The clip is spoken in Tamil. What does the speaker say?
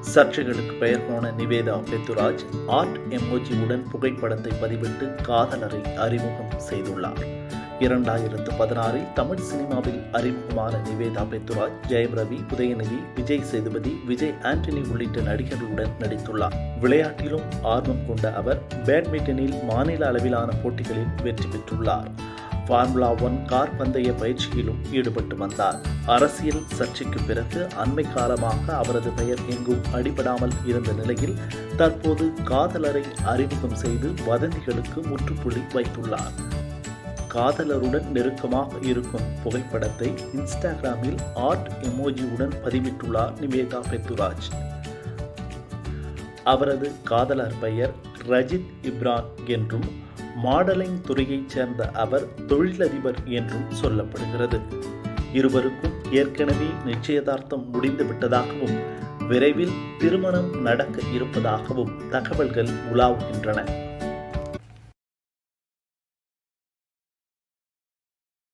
சர்ச்சைகளுக்கு பெயர் போன நிவேதா பெத்துராஜ் ஆர்ட் எமோஜியுடன் புகைப்படத்தை பதிவிட்டு காதலரை அறிமுகம் செய்துள்ளார். இரண்டாயிரத்து பதினாறில் தமிழ் சினிமாவில் அறிமுகமான நிவேதா பெத்துராஜ் ஜெயம் ரவி உதயநிதி விஜய் சேதுபதி விஜய் ஆண்டனி உள்ளிட்ட நடிகர்களுடன் நடித்துள்ளார். விளையாட்டிலும் ஆர்வம் கொண்ட அவர் பேட்மிண்டனில் மாநில அளவிலான போட்டிகளில் வெற்றி பெற்றுள்ளார். ஃபார்முலா ஒன் கார் பந்தய பயிற்சியிலும் ஈடுபட்டு வந்தார். அரசியல் சர்ச்சைக்கு பிறகு அண்மை காலமாக அவரது பெயர் எங்கும் அடிபடாமல் இருந்த நிலையில் தற்போது காதலரை அறிமுகம் செய்து வதந்திகளுக்கு முற்றுப்புள்ளி வைத்துள்ளார். காதலருடன் நெருக்கமாக இருக்கும் புகைப்படத்தை இன்ஸ்டாகிராமில் ஆர்ட் எமோஜியுடன் பதிவிட்டுள்ளார் நிவேதா பெத்துராஜ். அவரது காதலர் பெயர் ரஜித் இப்ரான் என்றும் மாடலிங் துறையைச் சேர்ந்த அவர் தொழிலதிபர் என்றும் சொல்லப்படுகிறது. இருவருக்கும் ஏற்கனவே நிச்சயதார்த்தம் முடிந்து விட்டதாகவும் விரைவில் திருமணம் நடக்க இருப்பதாகவும் தகவல்கள் உலாவுகின்றன.